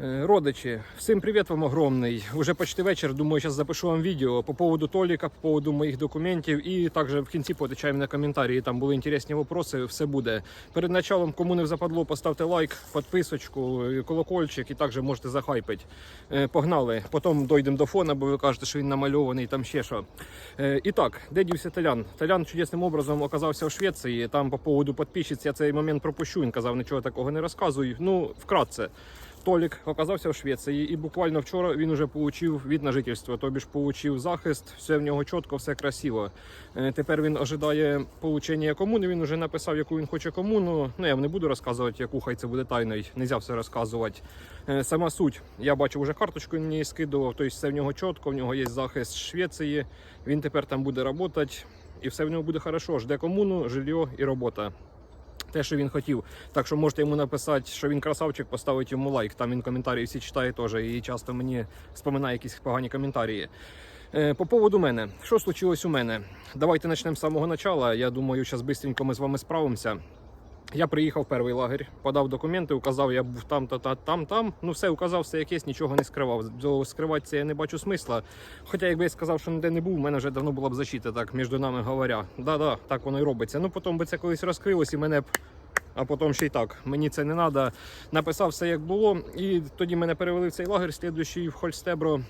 Е, Родичі, всім привіт вам огромний. Уже почти вечір. Думаю, зараз запишу вам відео по поводу Толіка, по поводу моїх документів і також в кінці поотвечаємо на коментарі. Там були інтересні вопроси. Все буде. Перед началом, кому не западло, поставте лайк, підписочку, колокольчик і також можете захайпити. Е, Погнали. Потім дійдемо до фона, бо ви кажете, що він намальований, там ще що. Е, І так, де дівся Талян? Талян чудесним образом оказався в Швеції. Там по поводу підписчиць я цей момент пропущу. Він казав, нічого такого не розказуй. Ну, вкратце. Толік оказався в Швеції, і буквально вчора він вже отримав від на жительство, тобі ж отримав захист, все в нього чітко, все красиво. Е, Тепер він ожидає получення комуни. Він вже написав, яку він хоче комуну. Ну я не буду розказувати, яку хай це буде тайною. Нельзя все розказувати. Е, Сама суть. Я бачу, вже карточку мені скидував, тобто все в нього чітко, в нього є захист Швеції. Він тепер там буде працювати, і все в нього буде хорошо. Жде комуну, жилье і робота те, що він хотів. Так що можете йому написати, що він красавчик, поставити йому лайк. Там він коментарі всі читає теж і часто мені споминає якісь погані коментарі. Е, По поводу мене, що случилось у мене? Давайте почнемо з самого початку. Я думаю, зараз швидко ми з вами справимося. Я приїхав в перший лагерь, подав документи, указав, я був там, та, та, там, там. Ну все, указав все якесь, нічого не скривав. Скривати це я не бачу смисла. Хоча, якби я сказав, що ніде не був, у мене вже давно була б защита, так між нами говоря. Да-да, так воно і робиться. Ну потім би це колись розкрилось і мене б. А потім ще й так. Мені це не треба. Написав все як було. І тоді мене перевели в цей лагерь, слідуючий в Хольстебро.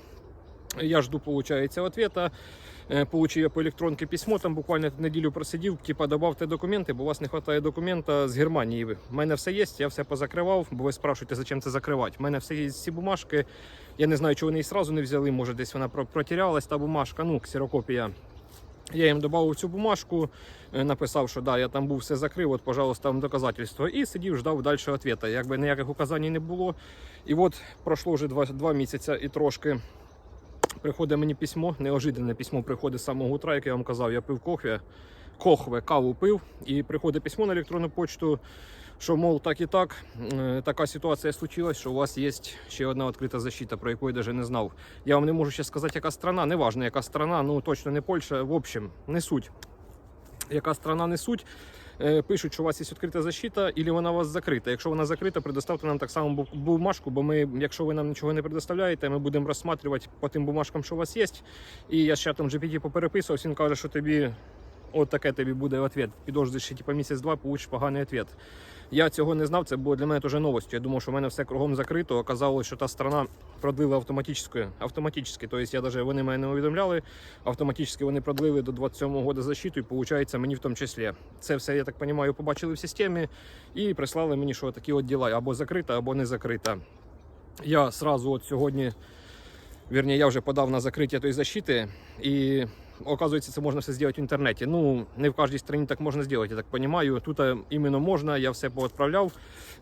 Я жду, получается, ответа. Е, Получив я по електронці письмо, там буквально неділю просидів, типа добавте документи, бо у вас не вистачає документа з Германії. У мене все є, я все позакривав, бо ви спрашуєте, зачем це закривати. У мене все є ці бумажки. Я не знаю, чого вони її сразу не взяли, може десь вона про- протірялась, та бумажка, ну, ксерокопія. Я їм додав цю бумажку, е, написав, що да, я там був, все закрив, от, пожалуйста, вам доказательства. І сидів, ждав далі відповіді. Якби ніяких указань не було. І от пройшло вже два, два місяці і трошки. Приходить мені письмо, неожиданне письмо приходить з самого утра, як я вам казав, я пив кохве, кохве, каву пив, і приходить письмо на електронну почту, що, мов, так і так, е, така ситуація случилась, що у вас є ще одна відкрита защита, про яку я навіть не знав. Я вам не можу ще сказати, яка страна, неважно, яка страна, ну точно не Польща, в общем, не суть. Яка страна не суть. Е, Пишуть, що у вас є відкрита защита, або вона у вас закрита. Якщо вона закрита, предоставте нам так само бумажку, бо ми, якщо ви нам нічого не предоставляєте, ми будемо розсматривати по тим бумажкам, що у вас є. І я з чатом GPT попереписувався, він каже, що тобі от таке тобі буде відповідь. Підожди ще типу, місяць-два, получиш поганий відповідь. Я цього не знав, це було для мене теж новостю. Я думав, що в мене все кругом закрито. Оказалось, що та сторона продлила автоматично. Автоматично. Тобто я даже вони мене не увідомляли. Автоматично вони продлили до 27-го года защиту, і виходить, мені в тому числі. Це все, я так розумію, побачили в системі і прислали мені, що такі от діла або закрита, або не закрита. Я сразу от сьогодні, вірні, я вже подав на закриття тої защити, і оказується, це можна все зробити в інтернеті. Ну, не в кожній країні так можна зробити, я так розумію. Тут е, іменно можна, я все поотправляв.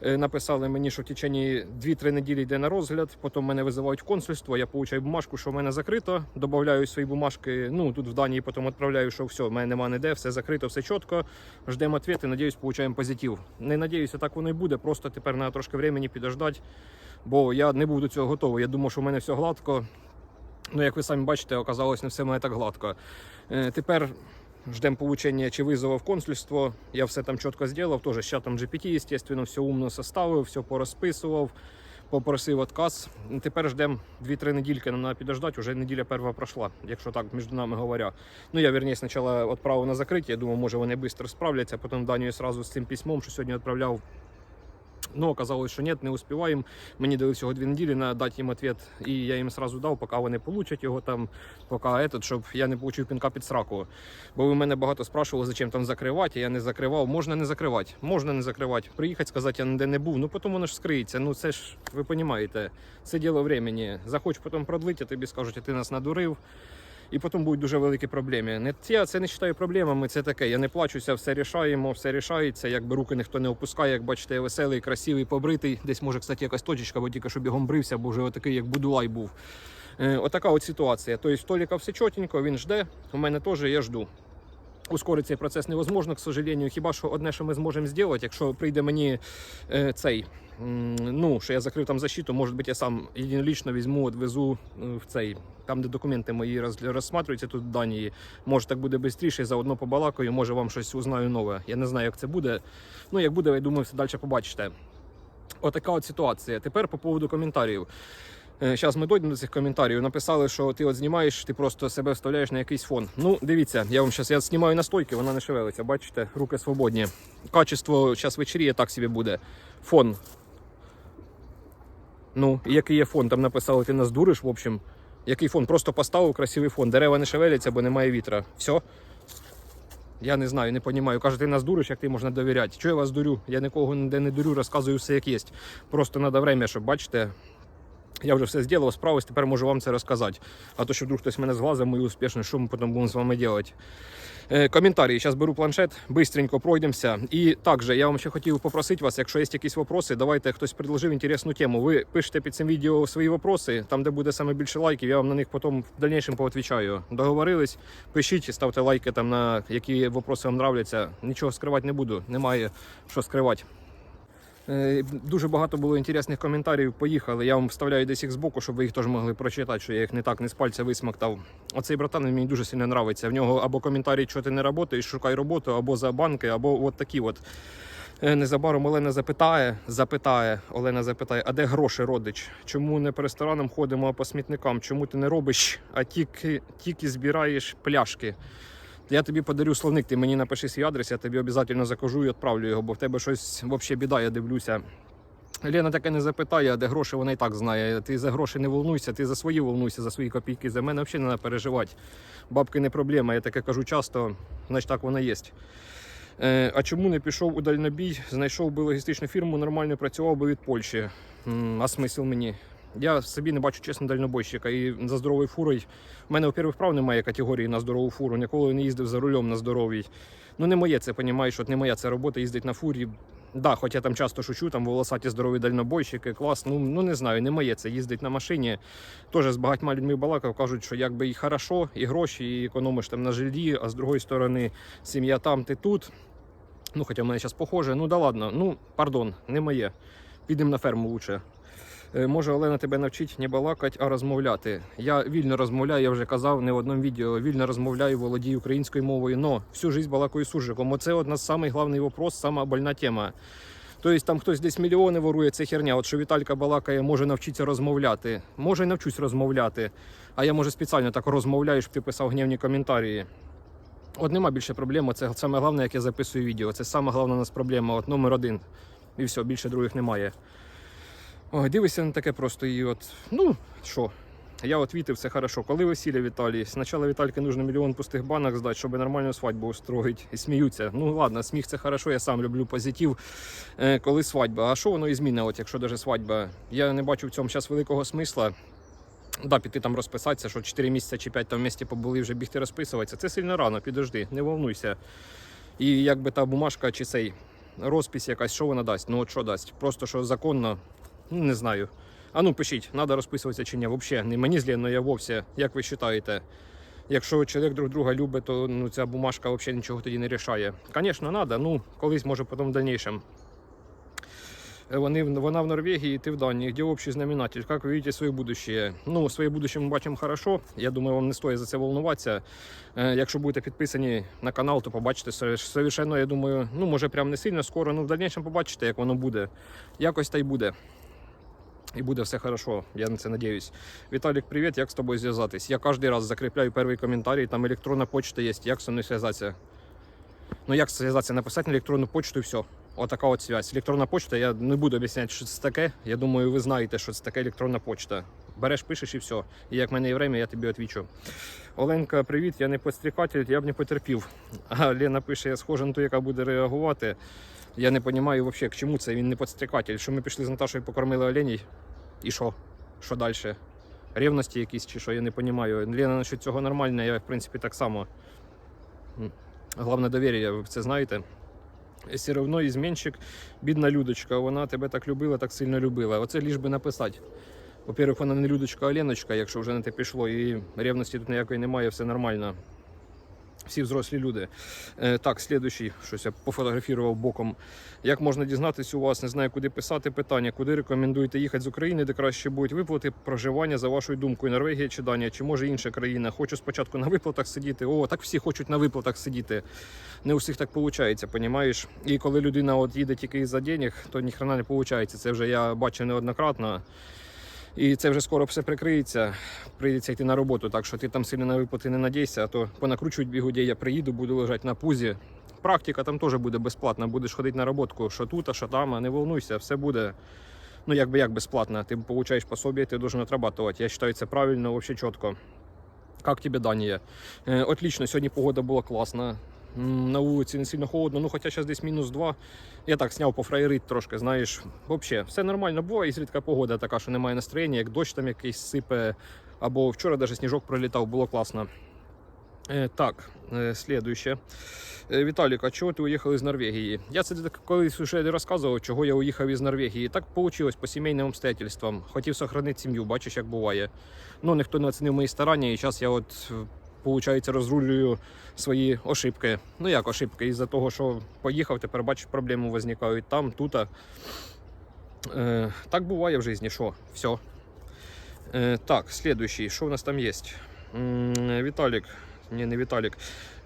Е, Написали мені, що в течение 2-3 неділі йде на розгляд, потім мене визивають в консульство, я получаю бумажку, що в мене закрито, додаю свої бумажки, ну, тут в Данії потім відправляю, що все, в мене нема ніде, все закрито, все чітко, ждемо відповідь, надіюсь, получаємо позитив. Не надіюся, так воно і буде, просто тепер треба трошки времени підождати, бо я не був до цього готовий. Я думав, що в мене все гладко. Ну, як ви самі бачите, оказалось не все мене так гладко. Е, тепер ждемо получення чи визову в консульство. Я все там чітко зробив, теж з чатом GPT, естественно, все умно составив, все порозписував, попросив отказ. Тепер ждемо 2-3 недільки, нам треба підождати, вже неділя перша пройшла, якщо так між нами говоря. Ну, я вірніше спочатку відправив на закриття, я думав, може вони швидко справляться, потім Данію сразу з цим письмом, що сьогодні відправляв Ну, оказалось, що ні, не успіваємо. Мені дали всього дві неділі на дати їм відповідь, і я їм сразу дав, поки вони получать його там, поки этот, щоб я не получив пінка під сраку. Бо ви мене багато спрашували, зачем там закривати, я не закривав. Можна не закривати, можна не закривати. Приїхати, сказати, я ніде не був. Ну потім воно ж скриється. Ну це ж ви розумієте, це діло времени. Захоч потім продлити, а тобі скажуть, а ти нас надурив. І потім будуть дуже великі проблеми. Не я це не вважаю проблемами. Це таке. Я не плачуся, все рішаємо, все рішається. Якби руки ніхто не опускає. Як бачите, я веселий, красивий, побритий. Десь може, кстати, якась точечка, бо тільки що бігом брився, бо вже отакий, як будулай був. Е, отака от ситуація. Тобто, Толіка все чотенько, він жде. У мене теж я жду. Ускорити цей процес невозможно, к сожалению. Хіба що одне, що ми зможемо зробити, якщо прийде мені е, цей, ну, що я закрив там защиту, може бути, я сам єдинолічно візьму, відвезу е, в цей, там, де документи мої роз, тут в Данії. Може так буде швидше, заодно побалакаю, може вам щось узнаю нове. Я не знаю, як це буде. Ну, як буде, я думаю, все далі побачите. Отака от ситуація. Тепер по поводу коментарів. Зараз ми дійдемо до цих коментарів. Написали, що ти от знімаєш, ти просто себе вставляєш на якийсь фон. Ну, дивіться, я вам зараз я знімаю настойки, вона не шевелиться. Бачите, руки свободні. Качество зараз вечеріє, так собі буде. Фон. Ну, який є фон? Там написали, ти нас дуриш, в общем. Який фон? Просто поставив красивий фон. Дерева не шевеляться, бо немає вітра. Все. Я не знаю, не розумію. Каже, ти нас дуриш, як ти можна довіряти. Чого я вас дурю? Я нікого ніде не дурю, розказую все як є. Просто треба время, щоб бачите. Я вже все зробив, справився, тепер можу вам це розказати. А то, що вдруг хтось мене зглазив, мою успішність, що ми потім будемо з вами робити. Е, коментарі. Зараз беру планшет, бистренько пройдемося. І також я вам ще хотів попросити вас, якщо є якісь вопроси, давайте хтось предложив інтересну тему. Ви пишете під цим відео свої вопроси, там, де буде саме більше лайків, я вам на них потім в дальнейшем поотвічаю. Договорились, пишіть, ставте лайки там на які вопроси вам нравляться. Нічого скривати не буду, немає що скривати. Е, Дуже багато було інтересних коментарів. Поїхали. Я вам вставляю десь їх збоку, щоб ви їх теж могли прочитати, що я їх не так не з пальця висмоктав. Оцей братан мені дуже сильно подобається. В нього або коментарі, що ти не працюєш, шукай роботу, або за банки, або от такі от. Е, Незабаром Олена запитає, запитає, Олена запитає, а де гроші, родич? Чому не по ресторанам ходимо, а по смітникам? Чому ти не робиш, а тільки, тільки збираєш пляшки? Я тобі подарю словник, ти мені напиши свій адрес, я тобі обов'язково закажу і відправлю його, бо в тебе щось взагалі біда, я дивлюся. Лена таке не запитає, де гроші вона і так знає. Ти за гроші не волнуйся, ти за свої волнуйся, за свої копійки. За мене взагалі не треба переживати. Бабки не проблема, я таке кажу часто, значить так воно є. Е, а чому не пішов у дальнобій? Знайшов би логістичну фірму, нормально працював би від Польщі. А смисл мені? Я собі не бачу чесно дальнобойщика. І за здоровою фурою. У мене, во-первых, прав немає категорії на здорову фуру. Ніколи не їздив за рулем на здоровій. Ну не моє це, понімаєш, от не моя це робота їздить на фурі. Да, хоч я там часто шучу, там волосаті здорові дальнобойщики, клас. Ну, ну не знаю, не моє це їздить на машині. Теж з багатьма людьми балакав, кажуть, що якби і хорошо, і гроші, і економиш там на жильї, а з другої сторони, сім'я там, ти тут. Ну, хоча в мене зараз похоже. Ну да ладно, ну пардон, не моє. Підемо на ферму лучше. Е, Може, Олена тебе навчить не балакати, а розмовляти. Я вільно розмовляю, я вже казав не в одному відео. Вільно розмовляю, володію українською мовою, но всю життя балакаю суржиком. Оце от нас самий головний вопрос, сама больна тема. Тобто там хтось десь мільйони ворує, це херня. От що Віталька балакає, може навчитися розмовляти. Може, навчусь розмовляти. А я може спеціально так розмовляю, щоб ти писав гнівні коментарі. От нема більше проблеми. Це саме головне, як я записую відео. Це саме головна у нас проблема. От номер один. І все, більше других немає. Ой, дивишся на таке просто і от, ну що, я от вітив, все хорошо. Коли весілля Віталій? Спочатку Вітальки нужно мільйон пустих банок здати, щоб нормальну свадьбу устроїти. І сміються. Ну ладно, сміх це хорошо, я сам люблю позитив, е, коли свадьба. А що воно і зміни, якщо даже свадьба? Я не бачу в цьому зараз великого смисла. Да, піти там розписатися, що 4 місяці чи 5 там в місті побули, вже бігти розписуватися. Це сильно рано, підожди, не волнуйся. І якби та бумажка чи цей розпись якась, що вона дасть? Ну от що дасть? Просто що законно, не знаю. А ну пишіть, треба розписуватися чи ні. Взагалі, не мені злі, але я вовсе. Як ви вважаєте? Якщо чоловік друг друга любить, то ну, ця бумажка взагалі нічого тоді не рішає. Звісно, треба, ну колись може потім в дальнейшем. Э, Вони, вона в Норвегії, ти в Данії. Где общий знаменатель? Как вы видите своє будущее? Ну, своє будущее ми бачимо хорошо. Я думаю, вам не стоїть за це волнуватися. Е, Якщо будете підписані на канал, то побачите совершенно, я думаю, ну може прям не сильно скоро, ну в дальнейшем побачите, як воно буде. Якось та й буде. І буде все хорошо, я на це надіюсь. Віталік, привіт, як з тобою зв'язатись? Я кожен раз закріпляю перший коментарі, там електронна почта є, як зі мною зв'язатися. Ну як зв'язатися, написати на електронну почту і все. Отака от связь. Електронна почта, я не буду об'ясняти, що це таке. Я думаю, ви знаєте, що це таке електронна почта. Береш, пишеш і все. І як в мене є время, я тобі відвічу. Оленка, привіт, я не підстрікатель, я б не потерпів. А Лена пише, я схожа на ту, яка буде реагувати. Я не розумію взагалі, к чому це він не підстрікатель. Що ми пішли з Наташою, покормили оленей. І що? Що далі? Рівності якісь чи що, я не розумію. Лена насчет цього нормальна, я в принципі так само. Головне довір'я, ви це знаєте. Все одно ізменщик, бідна Людочка, вона тебе так любила, так сильно любила. Оце ліж би написати. По-перше, вона не Людочка, а Леночка, якщо вже на те пішло, і ревності тут ніякої немає, все нормально. Всі взрослі люди. Е, так, слідуючий, щось я пофотографував боком. Як можна дізнатися у вас, не знаю, куди писати питання, куди рекомендуєте їхати з України, де краще будуть виплати проживання за вашою думкою, Норвегія чи Данія, чи може інша країна. Хочу спочатку на виплатах сидіти. О, так всі хочуть на виплатах сидіти. Не у всіх так виходить, понімаєш? І коли людина от їде тільки за денег, то ніхрена не виходить. Це вже я бачив неоднократно. І це вже скоро все прикриється. Прийдеться йти на роботу, так що ти там сильно на виплати не надійся, а то понакручують бігуді, я приїду, буду лежати на пузі. Практика там теж буде безплатна, будеш ходити на роботку, що тут, а що там, а не волнуйся, все буде. Ну, якби як безплатно. Ти получаєш пособие, ти должен отрабатывать. Я вважаю, це правильно, вообще чітко. Как тебе Данія? Е, отлично, сьогодні погода була класна. На вулиці не сильно холодно, ну хоча зараз десь мінус 2. Я так зняв пофраєрить трошки, знаєш. Взагалі, все нормально буває, і зрідка погода така, що немає настроєння, як дощ там якийсь сипе. Або вчора навіть сніжок пролітав, було класно. Е, так, е, слідуюче. Е, Віталік, а чого ти уїхав із Норвегії? Я це колись вже розказував, чого я уїхав із Норвегії. Так вийшло по сімейним обстоятельствам. Хотів сохранити сім'ю, бачиш, як буває. Ну, ніхто не оцінив мої старання, і зараз я от, виходить, розрулюю свої ошибки. Ну як ошибки? Із-за того, що поїхав, тепер бачиш, проблеми виникають там, тут. Е, так буває в житті, що, все. Е, так, следующий, що у нас там є? М, Віталік, не, не Виталик.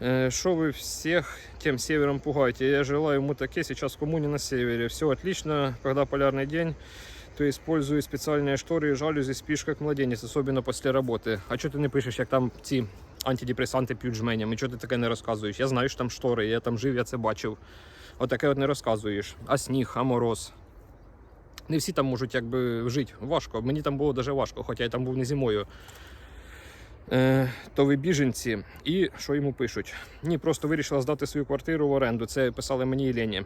Э, Что вы всех тем севером пугаете? Я желаю ему таке сейчас в коммуне на севере. Все отлично, когда полярный день, то использую специальные шторы и жалюзи, спишь как младенец, особенно после работы. А что ты не пишеш, як там ці антидепресанти п'ють жменями? Чого ти таке не розказуєш? Я знаю, що там штори, я там жив, я це бачив. Отаке от не розказуєш. А сніг, а мороз. Не всі там можуть якби жити. Важко. Мені там було дуже важко, хоча я там був не зимою. Е, то ви біженці. І що йому пишуть? Ні, просто вирішила здати свою квартиру в оренду. Це писали мені і Лені.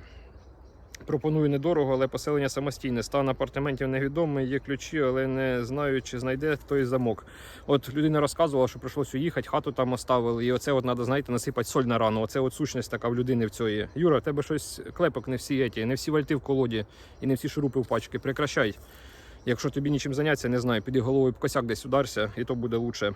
Пропоную недорого, але поселення самостійне. Стан апартаментів невідомий, є ключі, але не знаю, чи знайде той замок. От людина розказувала, що прийшлося уїхати, хату там оставили, і оце от треба, знаєте, насипати соль на рану. Оце от сущність така в людини в цієї. Юра, в тебе щось клепок не всі еті, не всі вальти в колоді і не всі шурупи в пачки. Прекращай. Якщо тобі нічим зайнятися, не знаю, піди головою в косяк десь ударся, і то буде лучше.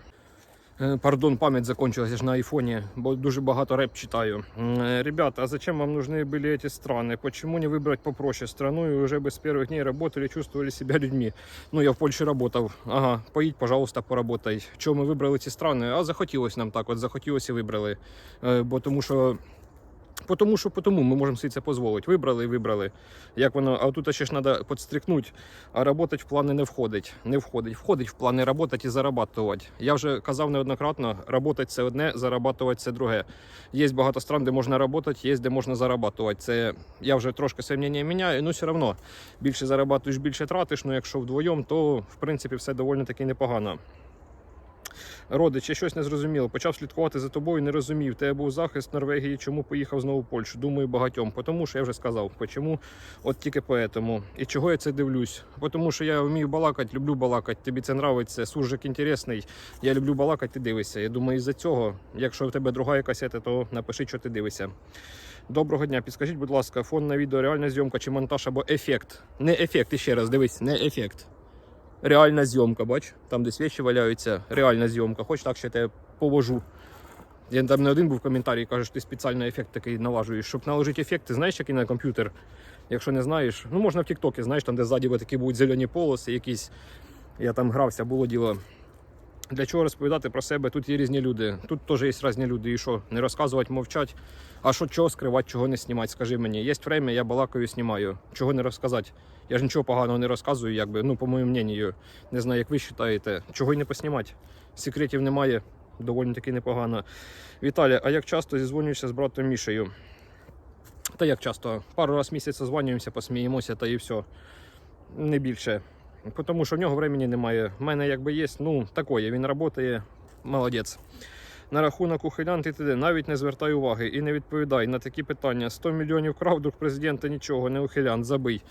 Е, Пардон, пам'ять закончилась я ж на айфоні, бо дуже багато реп читаю. М, е, Ребята, а зачем вам нужны были эти страны? Почему не выбрать попроще страну и уже бы с первых дней работали, чувствовали себя людьми? Ну, я в Польщі работав. Ага, поїдь, пожалуйста, поработай. Чому ми вибрали ці страни? А захотілося нам так, от захотілося і вибрали. Е, Бо тому що. тому що тому ми можемо собі це дозволити. Вибрали і вибрали. Як воно, а тут ще ж треба підстрикнути, а працювати в плани не входить. Не входить. Входить в плани працювати і зарабатувати. Я вже казав неоднократно, працювати це одне, зарабатувати це друге. Є багато стран, де можна працювати, є де можна зарабатувати. Це я вже трошки своє мнення міняю, але все одно більше зарабатуєш, більше тратиш. Ну якщо вдвоєм, то в принципі все доволі таки непогано. Родич, я щось не зрозуміло. Почав слідкувати за тобою, не розумів. Тебе був захист Норвегії, чому поїхав знову в Польщу? Думаю, багатьом. Тому що я вже сказав, чому от тільки поэтому. І чого я це дивлюсь? Тому що я вмію балакати, люблю балакати. Тобі це нравиться, суржик інтересний. Я люблю балакати, ти дивишся. Я думаю, із-за цього, якщо в тебе друга якась, то напиши, що ти дивишся. Доброго дня, підскажіть, будь ласка, фон на відео, реальна зйомка чи монтаж або ефект? Не ефект, ще раз дивись, не ефект. Реальна зйомка, бач, там десь вещі валяються, реальна зйомка. Хоч так ще тебе повожу. Я там не один був коментарі, каже, що ти спеціально ефект такий наважуєш, Щоб наложити ефект, ти знаєш, який на комп'ютер. Якщо не знаєш, ну можна в Тіктокі, знаєш, там де ззаді такі будуть зелені полоси, якісь. Я там грався, було діло. Для чого розповідати про себе? Тут є різні люди. Тут теж є різні люди. І що? Не розказувати, мовчать. А що чого скривати, чого не знімати? Скажи мені, є время, я балакаю, знімаю. Чого не розказати? Я ж нічого поганого не розказую, якби, ну, по моєму мнению. Не знаю, як ви вважаєте. Чого й не поснімати? Секретів немає, доволі таки непогано. Віталій, а як часто зізвонюєшся з братом Мішею? Та як часто? Пару раз в місяць созванюємося, посміємося та і все. Не більше. Тому що в нього времени немає. У мене якби є, ну, такое, він працює, молодець. На рахунок ухилян ти навіть не звертай уваги і не відповідай на такі питання. 100 мільйонів крав друг президента нічого, не ухилян, забий.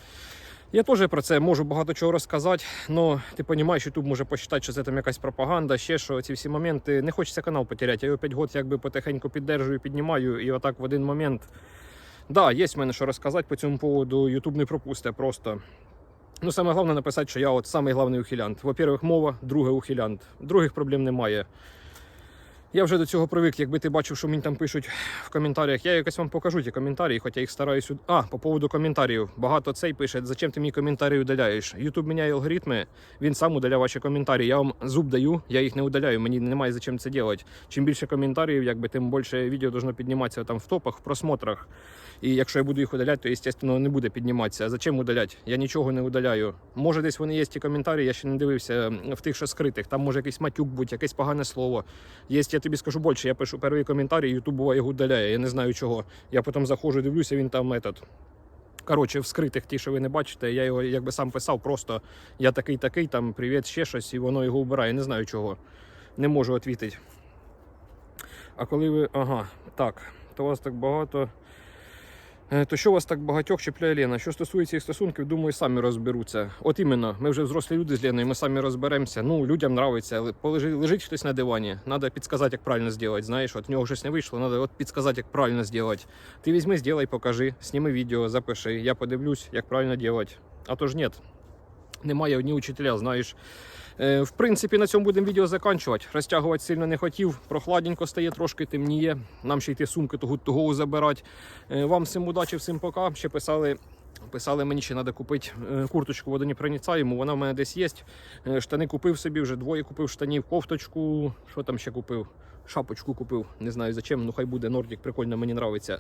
Я теж про це можу багато чого розказати, але ти розумієш, YouTube може посчитати, що це там якась пропаганда, ще що ці всі моменти. Не хочеться канал потеряти. Я його 5 років якби потихеньку піддержую, піднімаю, і отак в один момент. Да, є в мене що розказати по цьому поводу. YouTube не пропусте просто. Ну, саме головне написати, що я от самий главний ухилянт. Во-первых, мова, друге ухилянт. Других проблем немає. Я вже до цього привик, якби ти бачив, що мені там пишуть в коментарях. Я якось вам покажу ті коментарі, хоча їх стараюсь. А, по поводу коментарів. Багато цей пише, зачем ти мені коментарі удаляєш? Ютуб міняє алгоритми, він сам удаляє ваші коментарі. Я вам зуб даю, я їх не удаляю. Мені немає зачем це робити. Чим більше коментарів, якби тим більше відео должно підніматися там в топах, в просмотрах. І якщо я буду їх удаляти, то звісно не буде підніматися. А зачем удаляти? Я нічого не удаляю. Може, десь вони є ті коментарі, я ще не дивився в тих, що скритих. Там може якийсь матюк бути, якесь погане слово. Є, я тобі скажу більше, я пишу перший коментарі, Ютуб буває його удаляє. Я не знаю чого. Я потім заходжу, дивлюся, він там метод. Коротше, в скритих ті, що ви не бачите, я його якби сам писав, просто я такий такий, там привіт, ще щось, і воно його вбирає. Не знаю чого. Не можу відповідати. А коли ви. Ага, так, то вас так багато. Е, То що вас так багатьох чіпляє Лена? Що стосується їх стосунків, думаю, самі розберуться. От іменно, ми вже взрослі люди з Леною, ми самі розберемося. Ну, людям нравиться. Лежить хтось на дивані, треба підказати, як правильно зробити. Знаєш, от в нього щось не вийшло, треба от підказати, як правильно зробити. Ти візьми, зроби, покажи, зніми відео, запиши. Я подивлюсь, як правильно робити. А то ж ні. Немає одні учителя, знаєш. Е, В принципі, на цьому будемо відео закінчувати. Розтягувати сильно не хотів. Прохладненько стає, трошки темніє. Нам ще йти сумки того того забирати. Е, Вам всім удачі, всім пока. Ще писали. Писали мені, ще треба купити е, курточку водонепроницаєму, вона в мене десь є. Штани купив собі, вже двоє купив штанів, кофточку. Що там ще купив? Шапочку купив. Не знаю зачем, ну хай буде Нордік, прикольно, мені подобається.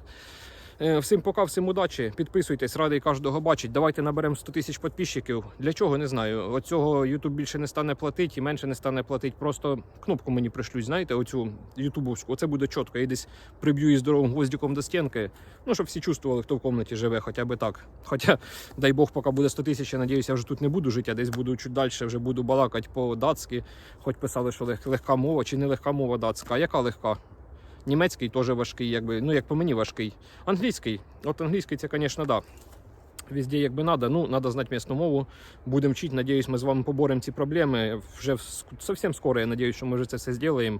Е, Всім пока, всім удачі. Підписуйтесь, радий кожного бачить. Давайте наберемо 100 тисяч підписчиків. Для чого не знаю. От цього YouTube більше не стане платити і менше не стане платити. Просто кнопку мені пришлють, знаєте, оцю ютубовську. Оце буде чітко. Я десь приб'ю її здоровим гвоздиком до стінки. Ну, щоб всі чувствували, хто в кімнаті живе, хоча б так. Хоча, дай Бог, поки буде 100 тисяч, я надіюся, я вже тут не буду жити, а десь буду чуть далі, вже буду балакати по-датськи. Хоч писали, що лег- легка мова чи не легка мова датська. А яка легка? Німецький теж важкий, якби, ну як по мені важкий. Англійський. От англійський це, звісно, да. Везде якби надо, ну, надо знати місну мову. Будемо вчити, надіюсь, ми з вами поборемо ці проблеми. Вже зовсім скоро, я надіюсь, що ми вже це все зробимо.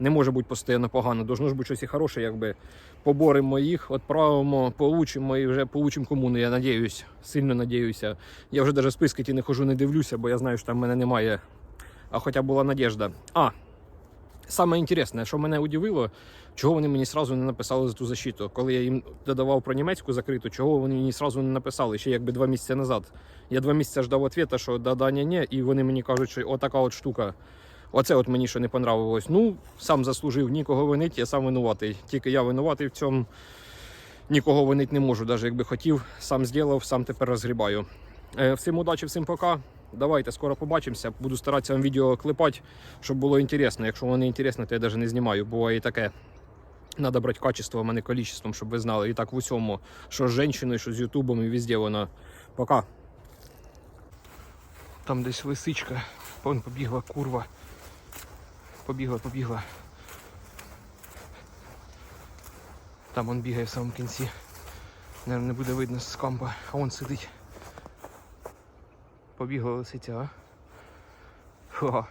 Не може бути постійно погано. Должно ж бути щось і хороше, якби поборемо їх, відправимо, получимо і вже получимо комуну, я надіюсь, сильно надіюся. Я вже навіть списки ті не хожу, не дивлюся, бо я знаю, що там в мене немає. А хоча була надіжда. А, Саме інтересне, що мене удивило, чого вони мені сразу не написали за ту защиту. Коли я їм додавав про німецьку закриту, чого вони мені сразу не написали, ще якби два місяці назад. Я два місяці ждав відповіді, що да, да, ні, ні, і вони мені кажуть, що отака от штука. Оце от мені що не понравилось. Ну, сам заслужив, нікого винить, я сам винуватий. Тільки я винуватий в цьому. Нікого винить не можу, навіть якби хотів, сам зробив, сам тепер розгрібаю. Е, Всім удачі, всім пока. Давайте скоро побачимося. Буду старатися вам відео клепати, щоб було інтересно. Якщо воно не інтересно, то я навіть не знімаю. Буває і таке. Надо брати качеством, а не количеством, щоб ви знали. І так в усьому, що з жінкою, що з Ютубом, і везде воно. Пока. Там десь лисичка. Вон побігла курва. Побігла, побігла. Там он бігає в самому кінці. Наверно, не буде видно з кампа, а он сидить. Побігла лисиця, а? Фу.